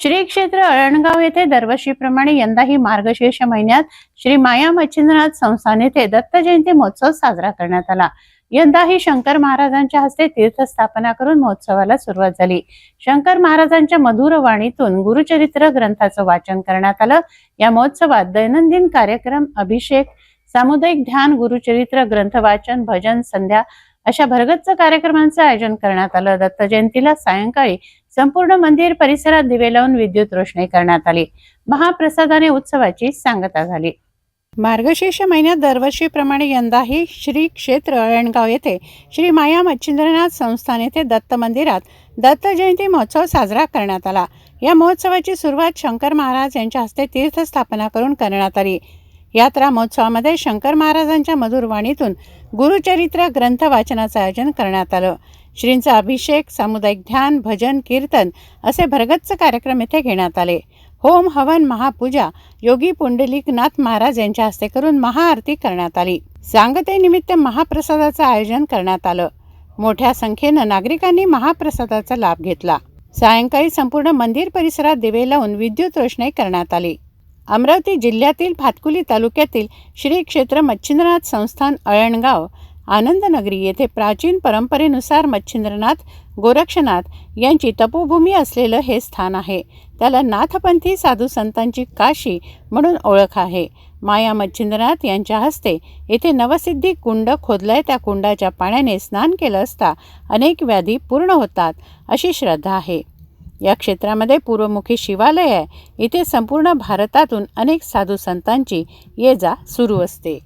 श्री क्षेत्र अळणगाव येथे दरवर्षीप्रमाणे यंदाही मार्गशीर्ष महिन्यात श्री माया मच्छिंद्रनाथ संस्थान येथे दत्त जयंती महोत्सव साजरा करण्यात आला. यंदाही शंकर महाराजांच्या हस्ते तीर्थस्थापना करून महोत्सवाला सुरुवात झाली. शंकर महाराजांच्या मधुर वाणीतून गुरुचरित्र ग्रंथाचं वाचन करण्यात आलं. या महोत्सवात दैनंदिन कार्यक्रम अभिषेक सामुदायिक ध्यान गुरुचरित्र ग्रंथ वाचन भजन संध्या अशा भरगच्च कार्यक्रमांचं आयोजन करण्यात आलं. दत्त जयंतीला सायंकाळी संपूर्ण मंदिर परिसरात दिवे लावून विद्युत रोषणाई करण्यात आली. महाप्रसादाने उत्सवाची सांगता झाली. मार्गशीर्ष महिन्यात दरवर्षीप्रमाणे यंदाही श्री क्षेत्र अळणगाव येथे श्री माया मच्छिंद्रनाथ संस्थान येथे दत्त मंदिरात दत्त जयंती महोत्सव साजरा करण्यात आला. या महोत्सवाची सुरुवात शंकर महाराज यांच्या हस्ते तीर्थस्थापना करून करण्यात आली. यात्रा महोत्सवामध्ये शंकर महाराजांच्या मधुर वाणीतून गुरुचरित्र ग्रंथ वाचनाचं आयोजन करण्यात आलं. श्रींचा अभिषेक सामुदायिक ध्यान भजन कीर्तन असे भरगच्च कार्यक्रम येथे घेण्यात आले. होम हवन महापूजा योगी पुंडलिकनाथ महाराज यांच्या हस्ते करून महाआरती करण्यात आली. सांगतेनिमित्त महाप्रसादाचं आयोजन करण्यात आलं. मोठ्या संख्येनं नागरिकांनी महाप्रसादाचा लाभ घेतला. सायंकाळी संपूर्ण मंदिर परिसरात दिवे लावून विद्युत रोषणाई करण्यात आली. अमरावती जिल्ह्यातील भातकुली तालुक्यातील श्री क्षेत्र मच्छिंद्रनाथ संस्थान अळणगाव आनंदनगरी येथे प्राचीन परंपरेनुसार मच्छिंद्रनाथ गोरक्षनाथ यांची तपोभूमी असलेलं हे स्थान आहे. त्याला नाथपंथी साधू संतांची काशी म्हणून ओळख आहे. माया मच्छिंद्रनाथ यांच्या हस्ते येथे नवसिद्धी कुंड खोदलाय. त्या कुंडाच्या पाण्याने स्नान केलं असता अनेक व्याधी पूर्ण होतात अशी श्रद्धा आहे. या क्षेत्रामध्ये पूर्वमुखी शिवालय आहे. इथे संपूर्ण भारतातून अनेक साधू संतांची ये जा सुरू असते.